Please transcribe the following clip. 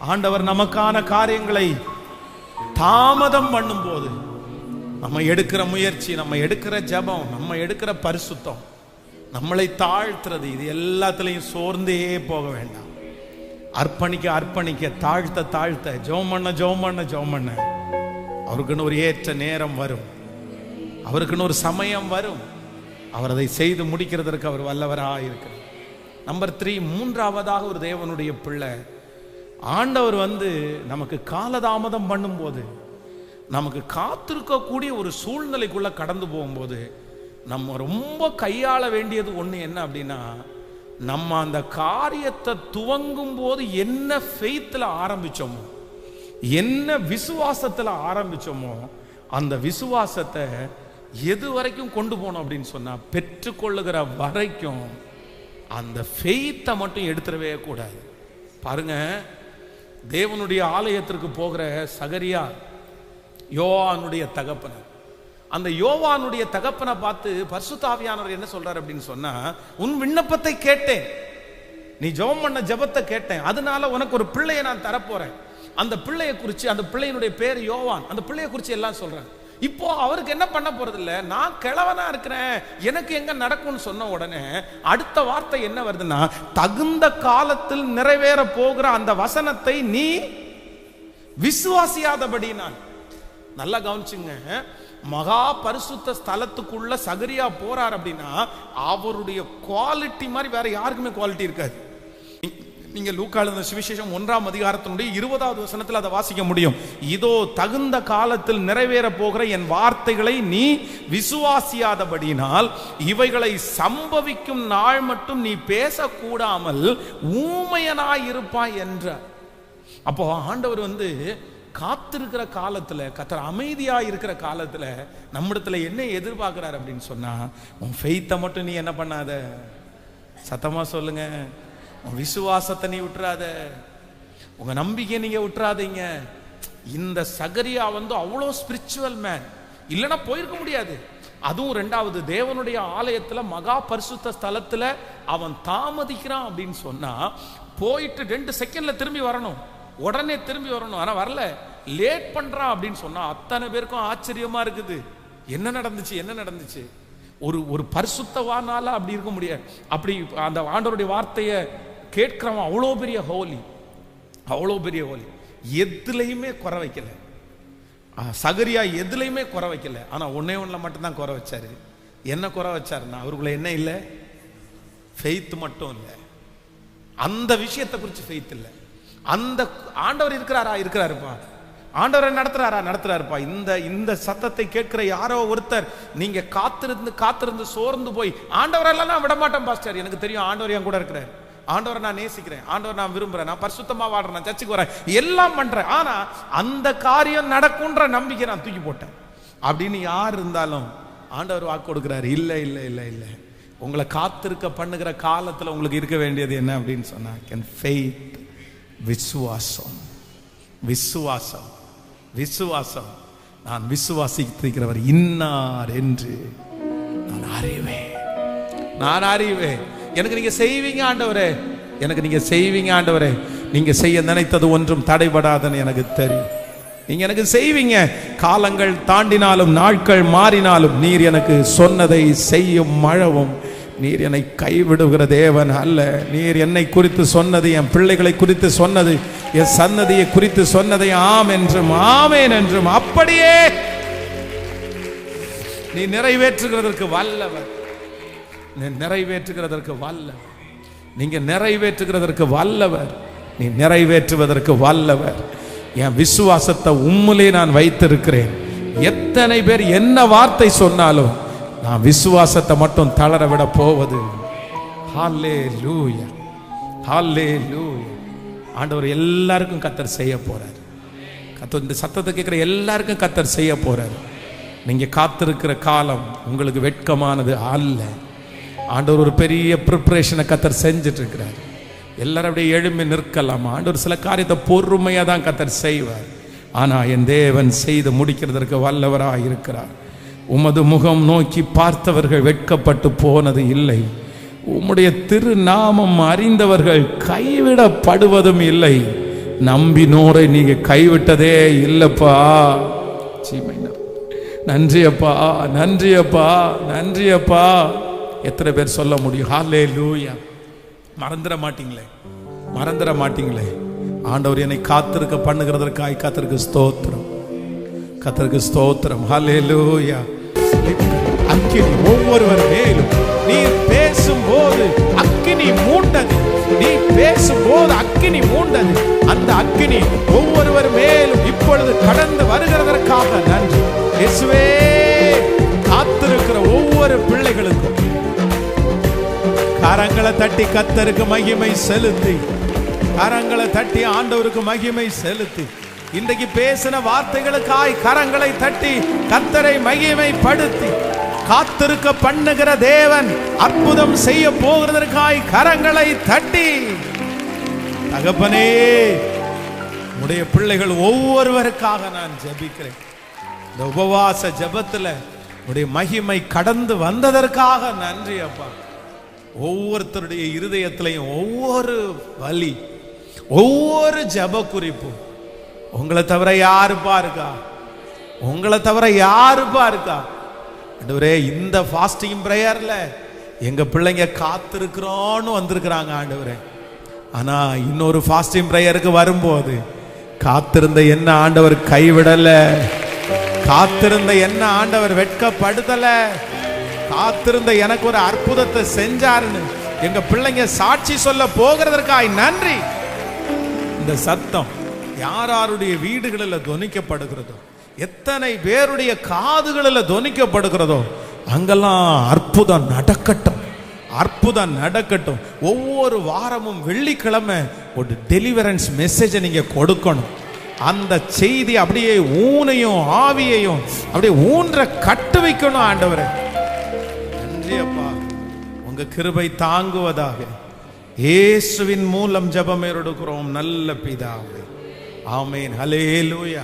ஆண்டவர் நமக்கான காரியங்களை தாமதம் பண்ணும்போது நம்ம எடுக்கிற முயற்சி நம்ம எடுக்கிற ஜெபம் நம்ம எடுக்கிற பரிசுத்தம் நம்மளை தாழ்த்துறது இது எல்லாத்துலேயும் சோர்ந்தே போக வேண்டாம். அர்ப்பணிக்க அர்ப்பணிக்க தாழ்த்த தாழ்த்த ஜெபம் பண்ண ஜோம் பண்ண ஜோம் பண்ண. அவருக்குன்னு ஒரு ஏற்ற நேரம் வரும். அவருக்குன்னு ஒரு சமயம் வரும். அவர் அதை செய்து முடிக்கிறதற்கு அவர் வல்லவராக இருக்கிறார் நம்பர் த்ரீ மூன்றாவதாக ஒரு தேவனுடைய பிள்ளை ஆண்டவர் வந்து நமக்கு காலதாமதம் பண்ணும்போது நமக்கு காத்திருக்கக்கூடிய ஒரு சூழ்நிலைக்குள்ளே கடந்து போகும்போது நம்ம ரொம்ப கையாள வேண்டியது ஒன்று என்ன அப்படின்னா நம்ம அந்த காரியத்தை துவங்கும் போது என்ன ஃபெய்த்தில் ஆரம்பிச்சோமோ என்ன விசுவாசத்தில் ஆரம்பிச்சோமோ அந்த விசுவாசத்தை எது வரைக்கும் கொண்டு போனோம் அப்படின்னு சொன்னால் பெற்றுக்கொள்ளுகிற வரைக்கும் அந்த ஃபெய்த்தை மட்டும் எடுத்துடவே கூடாது. பாருங்க தேவனுடைய ஆலயத்திற்கு போகிற சகரியா யோவானுடைய தகப்பனர். அந்த யோவானுடைய தகப்பனை பார்த்து பர்சுத்தாவியானவர் என்ன சொல்றார் அப்படின்னு சொன்னா உன் விண்ணப்பத்தை கேட்டேன். நீ ஜெபம் பண்ண ஜெபத்தை கேட்டேன். அதனால உனக்கு ஒரு பிள்ளையை நான் தரப்போறேன். அந்த பிள்ளையை குறித்து அந்த பிள்ளையினுடைய பேர் யோவான். அந்த பிள்ளையை குறித்து எல்லாம் சொல்றேன் இப்போ அவருக்கு என்ன பண்ண போறது இல்ல நான் கிழவனா இருக்கிறேன். எனக்கு எங்க நடக்கும்னு சொன்ன உடனே அடுத்த வார்த்தை என்ன வருதுன்னா தகுந்த காலத்தில் நிறைவேற போகிற அந்த வசனத்தை நீ விசுவாசியாதபடி நான். நல்லா கவனிச்சுங்க. மகா பரிசுத்த ஸ்தலத்துக்குள்ள சகரியா போறார் அப்படின்னா அவருடைய குவாலிட்டி மாதிரி வேற யாருக்குமே குவாலிட்டி இருக்காது. நீங்கள் லூக்காளுந்த சுவிசேஷம் ஒன்றாம் அதிகாரத்தினுடைய இருபதாவது வசனத்தில் அதை வாசிக்க முடியும். இதோ தகுந்த காலத்தில் நிறைவேற போகிற என் வார்த்தைகளை நீ விசுவாசியாதபடியினால் இவைகளை சம்பவிக்கும் நாள் மட்டும் நீ பேசக்கூடாமல் ஊமையனாய் இருப்பாய் என்ற. அப்போ ஆண்டவர் வந்து காத்திருக்கிற காலத்தில் கத்தர் அமைதியாக இருக்கிற காலத்தில் நம்மிடத்துல என்ன எதிர்பார்க்குறாரு அப்படின்னு சொன்னால் உன் ஃபெய்த்தை மட்டும் நீ என்ன பண்ணாத? சத்தமாக சொல்லுங்கள் உன் விசுவாசத்தை நீ விட்டுறாத. உங்க நம்பிக்கையை நீங்க விட்டுறாதீங்க. இந்த சகரியா வந்து அவ்வளோ ஸ்பிரிச்சுவல் மேன் இல்லைன்னா போயிருக்க முடியாது. அதுவும் ரெண்டாவது தேவனுடைய ஆலயத்துல மகா பரிசுத்த ஸ்தலத்துல அவன் தாமதிக்கிறான் அப்படின்னு சொன்னா போயிட்டு ரெண்டு செகண்ட்ல திரும்பி வரணும். உடனே திரும்பி வரணும். ஆனா வரல. லேட் பண்றான் அப்படின்னு சொன்னா அத்தனை பேருக்கும் ஆச்சரியமா இருக்குது. என்ன நடந்துச்சு? என்ன நடந்துச்சு? ஒரு ஒரு பரிசுத்தவானால அப்படி இருக்க முடியாது. அப்படி அந்த ஆண்டவருடைய வார்த்தையை கேட்குறவன் அவ்வளோ பெரிய ஹோலி அவ்வளோ பெரிய ஹோலி. எதுலையுமே குறை வைக்கலை. சகரியா எதுலையுமே குறை வைக்கல. ஆனால் ஒன்னே ஒன்றில் மட்டும்தான் குறை வச்சார். என்ன குறை வச்சாருன்னா அவருக்குள்ள என்ன இல்லை? ஃபெய்த் மட்டும் இல்லை. அந்த விஷயத்தை குறித்து ஃபெய்த் இல்லை. அந்த ஆண்டவர் இருக்கிறாரா? இருக்கிறாருப்பா. ஆண்டவரை நடத்துறாரா? நடத்துறாருப்பா. இந்த இந்த சத்தத்தை கேட்கிற யாரோ ஒருத்தர் நீங்க காத்திருந்து காத்திருந்து சோர்ந்து போய் ஆண்டவரெல்லாம் நான் விட மாட்டேன் பாஸ்டர். எனக்கு தெரியும் ஆண்டவர் என் கூட இருக்கிறார். ஆண்டவரை நான் நேசிக்கிறேன் ஆண்டவர் நான் விரும்புறேன் நான் பரிசுத்தமா வாடுறேன் நான் சர்ச்சுக்கு வரேன் எல்லாம் பண்றேன். ஆனா அந்த காரியம் நடக்கும்ன்ற நம்பிக்கை நான் தூக்கி போட்டேன். அப்படின்னு யார் இருந்தாலும் ஆண்டவர் வாக்கு கொடுக்குறாரு இல்லை இல்லை இல்லை இல்லை. உங்களை காத்திருக்க பண்ணுகிற காலத்தில் உங்களுக்கு இருக்க வேண்டியது என்ன? அப்படின்னு சொன்னா கேன் ஃபெய்த் விசுவாசம். விசுவாசம் விசுவாசம். நான் விசுவாசித்திருக்கிறவர் இன்னார் என்று நான் அறிவேன். நான் அறிவேன். எனக்கு நீங்க செய்வீங்க ஆண்டவரே. எனக்கு நீங்க செய்வீங்க ஆண்டவரே. நீங்க செய்ய நினைத்தது ஒன்றும் தடைபடாதுன்னு எனக்கு தெரியும். நீங்க எனக்கு செய்வீங்க. காலங்கள் தாண்டினாலும் நாட்கள் மாறினாலும் நீர் எனக்கு சொன்னதை செய்யும் மழவும். நீர் என்னை கைவிடுகிற தேவன் அல்ல. நீர் என்னை குறித்து சொன்னது என் பிள்ளைகளை குறித்து சொன்னது என் சன்னதியை குறித்து சொன்னதை ஆம் என்றும் ஆமேன் என்றும் அப்படியே நீ நிறைவேற்றுகிறதற்கு வல்லவர். நிறைவேற்றுகிறதற்கு வல்லவர். நீங்க நிறைவேற்றுகிறதற்கு வல்லவர். நீ நிறைவேற்றுவதற்கு வல்லவர். என் விசுவாசத்தை உம்மிலே நான் வைத்திருக்கிறேன். எத்தனை பேர் என்ன வார்த்தை சொன்னாலும் நான் விசுவாசத்தை மட்டும் தளர விட போவது. ஹாலே லூயா ஹாலே லூயா ஆண்டவர் எல்லாருக்கும் கத்தர் செய்ய போறார். கத்தர் இந்த சத்தத்தை கேட்குற எல்லாருக்கும் கத்தர் செய்ய போறார். நீங்க காத்திருக்கிற காலம் உங்களுக்கு வெட்கமானது அல்ல. ஆண்டவர் ஒரு பெரிய ப்ரிப்ரேஷனை கத்தர் செஞ்சுட்டு இருக்கிறார் எல்லாரும் அப்படியே எழும்பி நிற்கலாம்? ஆண்டவர் சில காரியத்தை பொறுமையாக தான் கத்தர் செய்வார். ஆனால் என் தேவன் செய்து முடிக்கிறதற்கு வல்லவராக இருக்கிறார். உமது முகம் நோக்கி பார்த்தவர்கள் வெட்கப்பட்டு போனது இல்லை. உம்முடைய திருநாமம் அறிந்தவர்கள் கைவிடப்படுவதும் இல்லை. நம்பினோரை நீங்க கைவிட்டதே இல்லப்பா. சீமை நன்றியப்பா நன்றியப்பா நன்றியப்பா. எத்தனை பேர் சொல்ல முடியும்? ஹாலே லூயா மறந்துட மாட்டீங்களே? மறந்துட மாட்டீங்களே? ஆண்டவர் என்னை காத்திருக்க பண்ணுகிறதற்காய் காத்திருக்கு ஸ்தோத்திரம். கத்தருக்கு ஸ்தோத்திரம். ஹாலே லூயா அக்கினி ஒவ்வொருவர் மேலும் நீ பேசும்போது அக்கினி மூண்டது. நீ பேசும்போது அக்கினி மூண்டது. அந்த அக்கினி ஒவ்வொருவர் மேலும் இப்பொழுது கடந்து கரங்களை தட்டி கத்தருக்கு மகிமை செலுத்தி. கரங்களை தட்டி ஆண்டவருக்கு மகிமை செலுத்தி. இன்றைக்கு பேசின வார்த்தைகளுக்காய் கரங்களை தட்டி கத்தரை மகிமைப்படுத்தி. காத்திருக்க பண்ணுகிற தேவன் அற்புதம் செய்ய போகிறதற்காய் கரங்களை தட்டி. தகப்பனே உடைய பிள்ளைகள் ஒவ்வொருவருக்காக நான் ஜெபிக்கிறேன். இந்த உபவாச ஜெபத்துல உடைய மகிமை கடந்து வந்ததற்காக நன்றி அப்பா. ஒவ்வொருத்தருடைய இருதயத்திலையும் ஒவ்வொரு வலி ஒவ்வொரு ஜப குறிப்பும் உங்களை தவிர யாருப்பா இருக்கா? உங்களை தவிர யாருப்பா இருக்கா? ஆண்டவரே இந்த ஃபாஸ்டிங் ப்ரேயர்ல எங்க பிள்ளைங்க காத்திருக்கிறோன்னு வந்திருக்கிறாங்க ஆண்டவரே. ஆனா இன்னொரு ஃபாஸ்டிங் ப்ரேயருக்கு வரும்போது காத்திருந்த என்ன ஆண்டவர் கைவிடல? காத்திருந்த என்ன ஆண்டவர் வெட்கப்படுத்தல? காத்திருந்த எனக்கு ஒரு அற்புதத்தை செஞ்சாருன்னு எங்க பிள்ளைங்க சாட்சி சொல்ல போகிறதற்காய் நன்றி. இந்த சத்தம் யார் யாருடைய வீடுகளில் துணிக்கப்படுகிறதோ எத்தனை பேருடைய காதுகளில் துணிக்கப்படுகிறதோ அங்கெல்லாம் அற்புதம் நடக்கட்டும் அற்புதம் நடக்கட்டும். ஒவ்வொரு வாரமும் வெள்ளிக்கிழமை ஒரு டெலிவரன்ஸ் மெசேஜை நீங்கள் கொடுக்கணும். அந்த செய்தி அப்படியே ஊனையும் ஆவியையும் அப்படியே ஊன்ற கட்டு வைக்கணும் ஆண்டவரை. நன்றி அப்பா உங்க கிருபை தாங்குவதாக. இயேசுவின் மூலம் ஜபம் எடுக்கிறோம் நல்ல பிதாவே. ஆமேன். ஹalleluya.